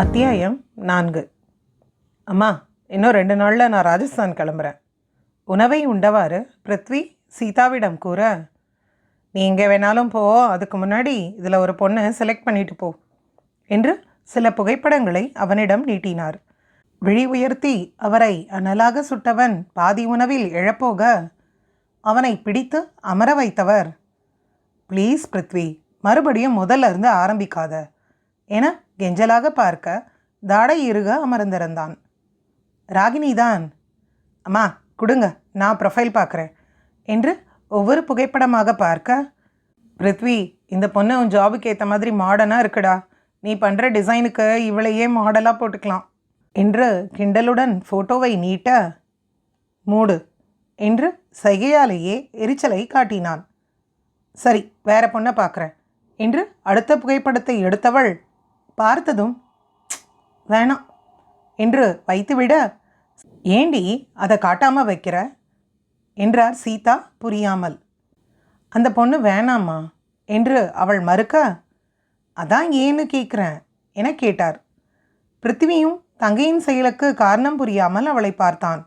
அத்தியாயம் நான்கு. அம்மா இன்னும் ரெண்டு நாளில் நான் ராஜஸ்தான் கிளம்புறேன். உணவை உண்டவாறு பிருத்வி சீதாவிடம் கூற நீ எங்கே வேணாலும் போ அதுக்கு முன்னாடி இதில் ஒரு பொண்ணு செலக்ட் பண்ணிட்டு போ என்று சில புகைப்படங்களை அவனிடம் நீட்டினார். விழி உயர்த்தி அவரை அனலாக சுட்டவன் பாதி உணவில் எழப்போக அவனை பிடித்து அமர வைத்தவர் ப்ளீஸ் பிருத்வி மறுபடியும் முதல்ல இருந்து ஆரம்பிக்காத என கெஞ்சலாக பார்க்க தாடை இறுக அமர்ந்திருந்தான். ராகினி தான் அம்மா கொடுங்க நான் ப்ரொஃபைல் பார்க்குறேன் என்று ஒவ்வொரு புகைப்படமாக பார்க்க பிருத்வி இந்த பொண்ணு உன் ஜாபுக்கு ஏற்ற மாதிரி மாடர்னாக இருக்குடா. நீ பண்ணுற டிசைனுக்கு இவளையே மாடலாக போட்டுக்கலாம் என்று கிண்டலுடன் ஃபோட்டோவை நீட்ட மூடு என்று சைகையாலேயே எரிச்சலை காட்டினான். சரி வேற பொண்ணை பார்க்குறேன் என்று அடுத்த புகைப்படத்தை எடுத்தவள் பார்த்ததும் வேணாம் என்று வைத்துவிட ஏண்டி அதை காட்டாமல் வைக்கிற? என்றார் சீதா புரியாமல். அந்த பொண்ணு வேணாமா என்று அவள் மறுக்க அதான் ஏன்னு கேட்குறேன் என கேட்டார். பிருத்திவியும் தங்கையின் செயலுக்கு காரணம் புரியாமல் அவளை பார்த்தான்.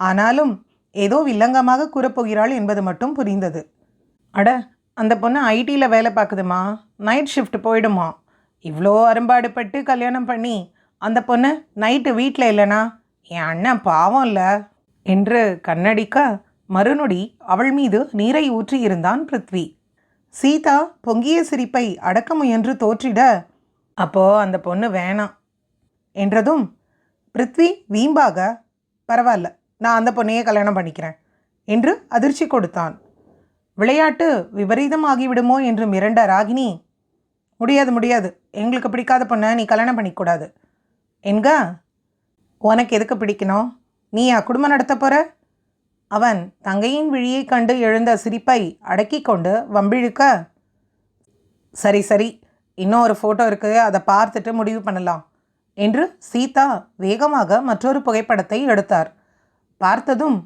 ஆனாலும் ஏதோ வில்லங்கமாக கூறப்போகிறாள் என்பது மட்டும் புரிந்தது. அட அந்த பொண்ணு ஐடியில் வேலை பார்க்குதுமா நைட் ஷிஃப்ட் போயிடுமா? இவ்வளோ அரும்பாடுபட்டு கல்யாணம் பண்ணி அந்த பொண்ணு நைட்டு வீட்டில் இல்லைனா என் அண்ணன் பாவம் இல்லை என்று கண்ணடிக்க மறுநொடி அவள் மீது நீரை ஊற்றி இருந்தான் பிருத்வி. சீதா பொங்கிய சிரிப்பை அடக்க முயன்று தோற்றிட அப்போ அந்த பொண்ணு வேணாம் என்றதும் பிருத்வி வீம்பாக பரவாயில்ல நான் அந்த பொண்ணையே கல்யாணம் பண்ணிக்கிறேன் என்று அதிர்ச்சி கொடுத்தான். விளையாட்டு விபரீதமாகிவிடுமோ என்று மிரண்ட ராகினி முடியாது முடியாது. எங்களுக்கு பிடிக்காத பொண்ணை நீ கல்யாணம் பண்ணிக்கூடாது. என்க உனக்கு எதுக்கு பிடிக்கணும்? நீ என் குடும்பம் நடத்த போற? அவன் தங்கையின் விழியை கண்டு எழுந்த சிரிப்பை அடக்கி கொண்டு வம்பிழுக்க சரி சரி இன்னும் ஒரு ஃபோட்டோ இருக்குது அதை பார்த்துட்டு முடிவு பண்ணலாம் என்று சீதா வேகமாக மற்றொரு புகைப்படத்தை எடுத்தார். பார்த்ததும்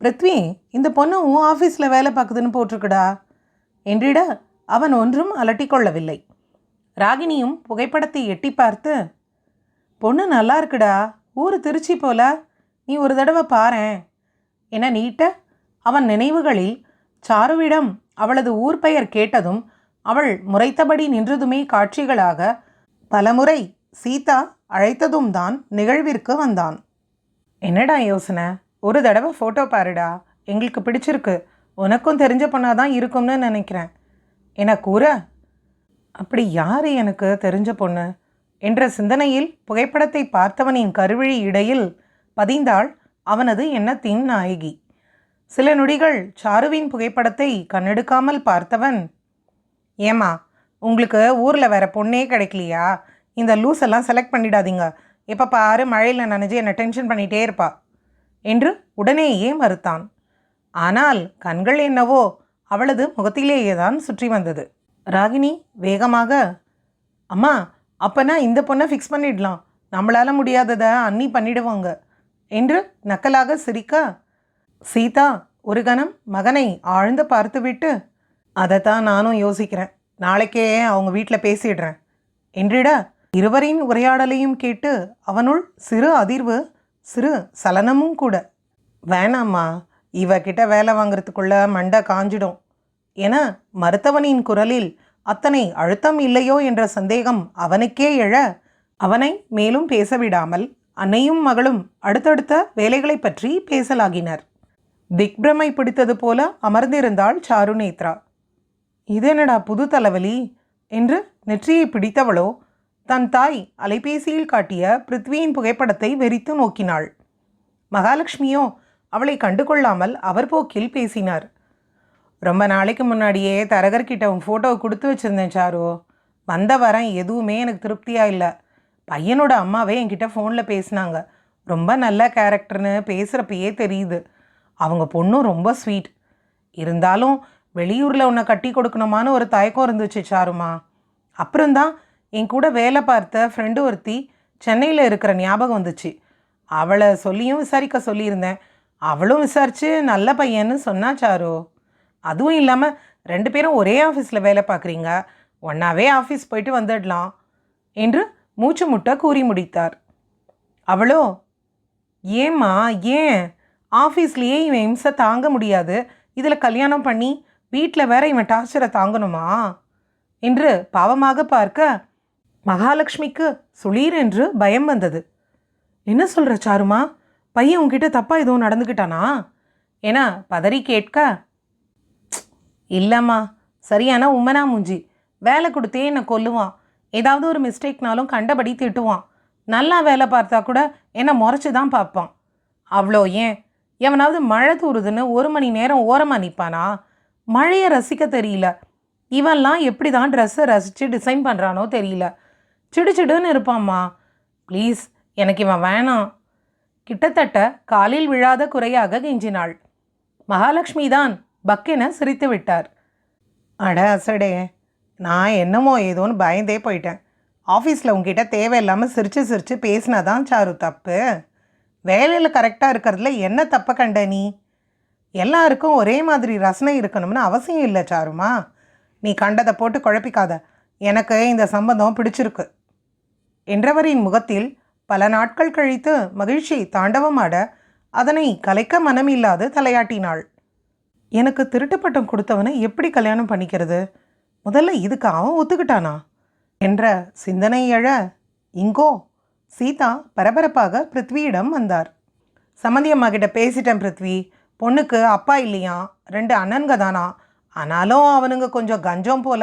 பிருத்வி இந்த பொண்ணு உன் ஆஃபீஸில் வேலை பார்க்குதுன்னு போட்டிருக்குடா. என்றிட அவன் ஒன்றும் அலட்டிக்கொள்ளவில்லை. ராகினியும் புகைப்படத்தை எட்டி பார்த்து பொண்ணு நல்லா இருக்குடா. ஊர் திருச்சி போல. நீ ஒரு தடவை பாரேன். என நீட்ட அவன் நினைவுகளில் சாருவிடம் அவளது ஊர் பெயர் கேட்டதும் அவள் முறைத்தபடி நின்றதுமே காட்சிகளாக பலமுறை சீதா அழைத்ததும் தான் நிகழ்விற்கு வந்தான். என்னடா யோசனை? ஒரு தடவை ஃபோட்டோ பாருடா. எங்களுக்கு பிடிச்சிருக்கு. உனக்கும் தெரிஞ்ச பொண்ணாதான் இருக்கும்னு நினைக்கிறேன். என கூற அப்படி யார் எனக்கு தெரிஞ்ச பொண்ணு? என்ற சிந்தனையில் புகைப்படத்தை பார்த்தவனின் கருவிழி இடையில் பதிந்தாள் அவனது எண்ணத்தின் நாயகி. சில நொடிகள் சாருவின் புகைப்படத்தை கண்ணெடுக்காமல் பார்த்தவன் ஏம்மா உங்களுக்கு ஊரில் வேற பொண்ணே கிடைக்கலையா? இந்த லூஸ் எல்லாம் செலக்ட் பண்ணிடாதீங்க. எப்போ பாரு மழையில் நனைஞ்சு என்னை டென்ஷன் பண்ணிகிட்டே இருப்பா என்று உடனேயே மறுத்தான். ஆனால் கண்கள் என்னவோ அவளது முகத்திலேயே தான் சுற்றி வந்தது. ராகினி வேகமாக அம்மா அப்பனா இந்த பொண்ணை ஃபிக்ஸ் பண்ணிடலாம். நம்மளால முடியாததை அன்னி பண்ணிடுவாங்க. என்று நக்கலாக சிரிக்க சீதா ஒரு கணம் மகனை ஆழ்ந்து பார்த்துவிட்டு அதைத்தான் நானும் யோசிக்கிறேன். நாளைக்கே அவங்க வீட்டில் பேசிடுறேன். என்றிட இருவரின் உரையாடலையும் கேட்டு அவனுள் சிறு அதிர்வு சிறு சலனமும் கூட. வேணாம்மா இவகிட்ட வேலை வாங்குறதுக்குள்ள மண்டை காஞ்சிடும். என மருத்துவனின் குரலில் அத்தனை அழுத்தம் இல்லையோ என்ற சந்தேகம் அவனுக்கே எழ அவனை மேலும் பேசவிடாமல் அன்னையும் மகளும் அடுத்தடுத்த வேலைகளைப் பற்றி பேசலாகினர். திக்பிரமை பிடித்தது போல அமர்ந்திருந்தாள் சாருநேத்ரா. இது என்னடா புது தலைவலி என்று நெற்றியை பிடித்தவளோ தன் தாய் அலைபேசியில் காட்டிய பிருத்வியின் புகைப்படத்தை வெறித்து நோக்கினாள். மகாலட்சுமியோ அவளை கண்டுகொள்ளாமல் அவர் போக்கில் பேசினார். ரொம்ப நாளைக்கு முன்னாடியே தரகர்கிட்ட உன் ஃபோட்டோவை கொடுத்து வச்சுருந்தேன் சாரு. வந்த வரேன் எதுவுமே எனக்கு திருப்தியாக இல்லை. பையனோட அம்மாவே என்கிட்ட ஃபோனில் பேசினாங்க. ரொம்ப நல்ல கேரக்டர்னு பேசுகிறப்பயே தெரியுது. அவங்க பொண்ணும் ரொம்ப ஸ்வீட் இருந்தாலும் வெளியூரில் உன்னை கட்டி கொடுக்கணுமான்னு ஒரு தயக்கம் இருந்துச்சு சாருமா. அப்புறம்தான் என் கூட வேலை பார்த்த ஃப்ரெண்டு ஒருத்தி சென்னையில் இருக்கிற ஞாபகம் வந்துச்சு. அவளை சொல்லியும் விசாரிக்க சொல்லியிருந்தேன். அவளும் விசாரித்து நல்ல பையன்னு சொன்னா சாரு. அதுவும் இல்லாமல் ரெண்டு பேரும் ஒரே ஆஃபீஸில் வேலை பார்க்குறீங்க ஒன்றாவே ஆஃபீஸ் போயிட்டு வந்துடலாம் என்று மூச்சு முட்டை கூறி முடித்தார். அவளோ ஏம்மா ஏன்? ஆஃபீஸ்லேயே இவன் இம்சை தாங்க முடியாது. இதில் கல்யாணம் பண்ணி வீட்டில் வேற இவன் டார்ச்சரை தாங்கணுமா? என்று பாவமாக பார்க்க மகாலட்சுமிக்கு சுளீர் என்று பயம் வந்தது. என்ன சொல்கிற சாருமா? பையன் உன்கிட்ட தப்பாக எதுவும் நடந்துக்கிட்டானா? ஏன்னா பதறி கேட்க இல்லைம்மா சரியான உமனா மூஞ்சி. வேலை கொடுத்தே என்னை கொல்லுவான். ஏதாவது ஒரு மிஸ்டேக்னாலும் கண்டபடி திட்டுவான். நல்லா வேலை பார்த்தா கூட என்னை முறைச்சி தான் பார்ப்பான். அவ்வளோ ஏன்? எவனாவது மழை தூறுதுன்னு ஒரு மணி நேரம் ஓரமாக நிற்பானா மழையை ரசிக்க தெரியல. இவன்லாம் எப்படி தான் ட்ரெஸ்ஸை ரசித்து டிசைன் பண்ணுறானோ தெரியல. சிடுசிடுன்னு இருப்பாம்மா ப்ளீஸ் எனக்கு இவன் வேணாம். கிட்டத்தட்ட காலில் விழாத குறையாக கெஞ்சினாள். மகாலட்சுமி தான் பக்கென சிரித்து விட்டார். அட அசடே நான் என்னமோ ஏதோன்னு பயந்தே போயிட்டேன். ஆஃபீஸில் உங்ககிட்ட தேவையில்லாமல் சிரித்து சிரித்து பேசினா தான் சாரு தப்பு. வேலையில் கரெக்டாக இருக்கிறதுல என்ன தப்பை கண்ட நீ? எல்லாருக்கும் ஒரே மாதிரி ரசனை இருக்கணும்னு அவசியம் இல்லை சாருமா. நீ கண்டதை போட்டு குழப்பிக்காத. எனக்கு இந்த சம்பந்தம் பிடிச்சிருக்கு. என்றவரின் முகத்தில் பல நாட்கள் கழித்து மகிழ்ச்சி தாண்டவமாட அதனை கலைக்க மனமில்லாது தலையாட்டினாள். எனக்கு திருட்டு பட்டம் கொடுத்தவனை எப்படி கல்யாணம் பண்ணிக்கிறது? முதல்ல இதுக்கு அவன் ஒத்துக்கிட்டானா? என்ற சிந்தனை எழ இங்கோ சீதா பரபரப்பாக பிருத்வியிடம் வந்தார். சமந்தி அம்மா கிட்ட பேசிட்டேன் பிருத்வி. பொண்ணுக்கு அப்பா இல்லையா? ரெண்டு அண்ணன்க தானா ஆனாலும் அவனுங்க கொஞ்சம் கஞ்சம் போல.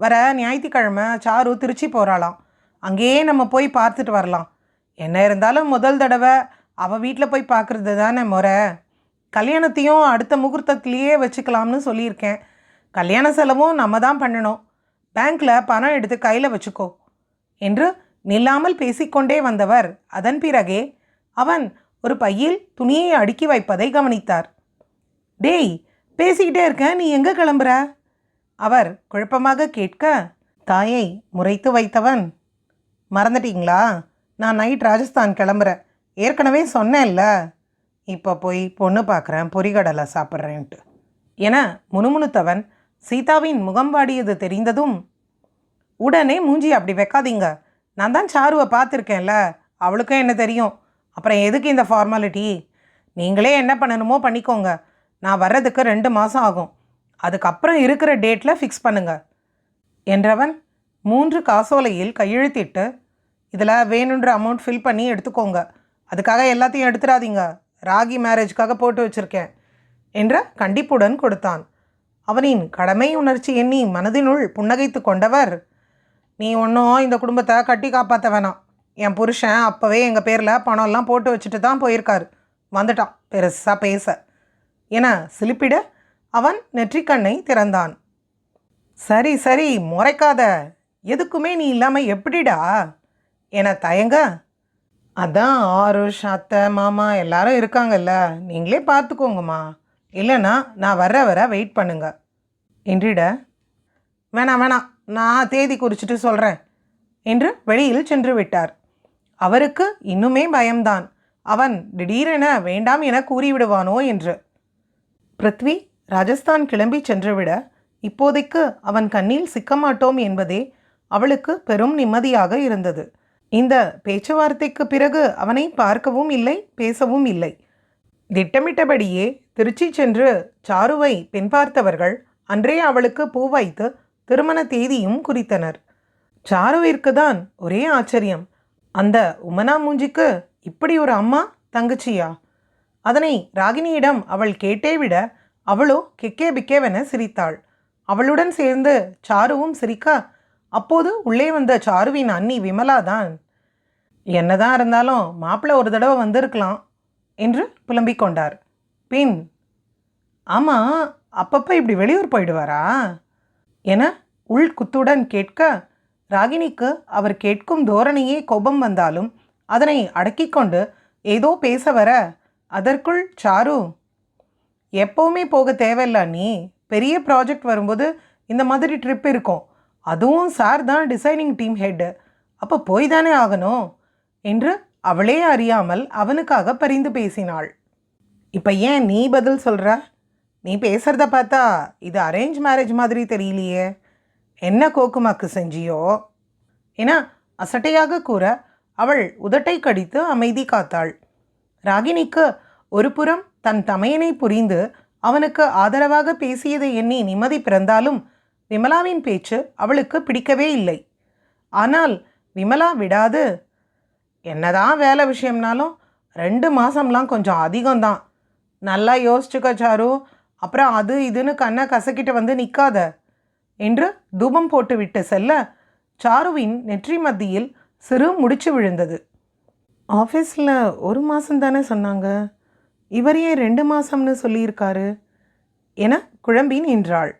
வர ஞாயிற்றுக்கிழமை சாரு திருச்சி போகிறாளாம் அங்கேயே நம்ம போய் பார்த்துட்டு வரலாம். என்ன இருந்தாலும் முதல் தடவை அவள் வீட்டில் போய் பார்க்குறது தானே முறை. கல்யாணத்தையும் அடுத்த முகூர்த்தத்திலேயே வச்சுக்கலாம்னு சொல்லியிருக்கேன். கல்யாண செலவும் நம்ம தான் பண்ணணும். பேங்க்கில் பணம் எடுத்து கையில் வச்சுக்கோ. என்று நில்லாமல் பேசிக்கொண்டே வந்தவர். அதன் பிறகே அவன் ஒரு பையில் துணியை அடுக்கி வைப்பதை கவனித்தார். டேய் பேசிக்கிட்டே இருக்கேன் நீ எங்கே கிளம்புற? அவர் குழப்பமாக கேட்க தாயை முறைத்து வைத்தவன். மறந்துட்டீங்களா? நான் நைட் ராஜஸ்தான் கிளம்புறேன். ஏற்கனவே சொன்னேன்ல. இப்போ போய் பொண்ணு பார்க்குறேன் பொறிகடலை சாப்பிட்றேன்ட்டு. என முணுமுணுத்தவன் சீதாவின் முகம் வாடியது தெரிந்ததும் உடனே மூஞ்சி அப்படி வைக்காதீங்க. நான் தான் சாருவை பார்த்துருக்கேன்ல. அவளுக்கும் என்ன தெரியும்? அப்புறம் எதுக்கு இந்த ஃபார்மாலிட்டி நீங்களே என்ன பண்ணணுமோ பண்ணிக்கோங்க. நான் வர்றதுக்கு ரெண்டு மாதம் ஆகும். அதுக்கப்புறம் இருக்கிற டேட்டில் ஃபிக்ஸ் பண்ணுங்க. என்றவன் மூன்று காசோலையில் கையெழுத்திட்டு இதில் வேணுன்ற அமௌண்ட் ஃபில் பண்ணி எடுத்துக்கோங்க. அதுக்காக எல்லாத்தையும் எடுத்துடாதீங்க. ராகி மேரேஜ்க்காக போட்டு வச்சுருக்கேன் என்ற கண்டிப்புடன் கொடுத்தான். அவனின் கடமை உணர்ச்சி எண்ணி மனதினுள் புன்னகைத்து கொண்டவர் நீ ஒன்றும் இந்த குடும்பத்தை கட்டி காப்பாற்ற வேணாம். என் புருஷன் அப்போவே எங்கள் பேரில் பணம்லாம் போட்டு வச்சுட்டு தான் போயிருக்காரு. வந்துட்டான். பெருசாக பேச என சிலிப்பிட அவன் நெற்றிக்கண்ணை திறந்தான். சரி சரி முறைக்காத. எதுக்குமே நீ இல்லாமல் எப்படிடா? என தயங்க? அதான் ஆருஷ் அத்தை மாமா எல்லாரும் இருக்காங்கல்ல. நீங்களே பார்த்துக்கோங்கம்மா இல்லைன்னா நான் வர வர வெயிட் பண்ணுங்க. என்றிட வேணாம் வேணாம் நான் தேதி குறிச்சிட்டு சொல்கிறேன் என்று வெளியில் சென்று விட்டார். அவருக்கு இன்னுமே பயம்தான். அவன் திடீரென வேண்டாம் என கூறிவிடுவானோ என்று. பிருத்வி ராஜஸ்தான் கிளம்பி சென்றுவிட இப்போதைக்கு அவன் கண்ணில் சிக்க மாட்டோம் என்பதே அவளுக்கு பெரும் நிம்மதியாக இருந்தது. இந்த பேச்சுவார்த்தைக்கு பிறகு அவனை பார்க்கவும் இல்லை பேசவும் இல்லை. திட்டமிட்டபடியே திருச்சி சென்று சாருவை பின் பார்த்தவர்கள் அன்றே அவளுக்கு பூ வைத்து திருமண தேதியும் குறித்தனர். சாருவிற்கு தான் ஒரே ஆச்சரியம். அந்த உமனா மூஞ்சிக்கு இப்படி ஒரு அம்மா தங்கச்சியா? அதனை ராகினியிடம் அவள் கேட்டே விட அவளோ கெக்கே பிக்கேவென சிரித்தாள். அவளுடன் சேர்ந்து சாருவும் சிரிக்க அப்போது உள்ளே வந்த சாருவின் அண்ணி விமலா தான் என்னதான் இருந்தாலும் மாப்பிள்ளை ஒரு தடவை வந்திருக்கலாம் என்று புலம்பிக் கொண்டார். பின் ஆமாம் அப்பப்போ இப்படி வெளியூர் போயிடுவாரா? என உள்குத்துடன் கேட்க ராகினிக்கு அவர் கேட்கும் தோரணையே கோபம் வந்தாலும் அதனை அடக்கிக் கொண்டு ஏதோ பேச வர அதற்குள் சாரு எப்போவுமே போக தேவையில்ல நீ பெரிய ப்ராஜெக்ட் வரும்போது இந்த மாதிரி ட்ரிப் இருக்கும். அதுவும் சார் தான் டிசைனிங் டீம் ஹெட்டு அப்போ போய் தானே ஆகணும்? என்று அவளே அறியாமல் அவனுக்காக பரிந்து பேசினாள். இப்போ ஏன் நீ பதில் சொல்கிற நீ பேசுகிறத பார்த்தா இது அரேஞ்ச் மேரேஜ் மாதிரி தெரியலையே. என்ன கோக்குமாக்கு செஞ்சியோ? ஏன்னா அசட்டையாக கூற அவள் உதட்டை கடித்து அமைதி காத்தாள். ராகினிக்கு ஒரு புறம் தன் தமையனை புரிந்து அவனுக்கு ஆதரவாக பேசியதை எண்ணி நிம்மதி பிறந்தாலும் விமலாவின் பேச்சு அவளுக்கு பிடிக்கவே இல்லை. ஆனால் விமலா விடாது. என்னதான் வேலை விஷயம்னாலும் ரெண்டு மாதம்லாம் கொஞ்சம் அதிகம்தான். நல்லா யோசிச்சுக்க சாரு. அப்புறம் அது இதுன்னு கண்ணை கசக்கிட்டு வந்து நிற்காத என்று தூபம் போட்டு விட்டு செல்ல சாருவின் நெற்றி மத்தியில் சிறு முடிச்சு விழுந்தது. ஆஃபீஸில் ஒரு மாதம் தானே சொன்னாங்க. இவர் ஏன் ரெண்டு மாதம்னு சொல்லியிருக்காரு என குழம்பி நின்றாள்.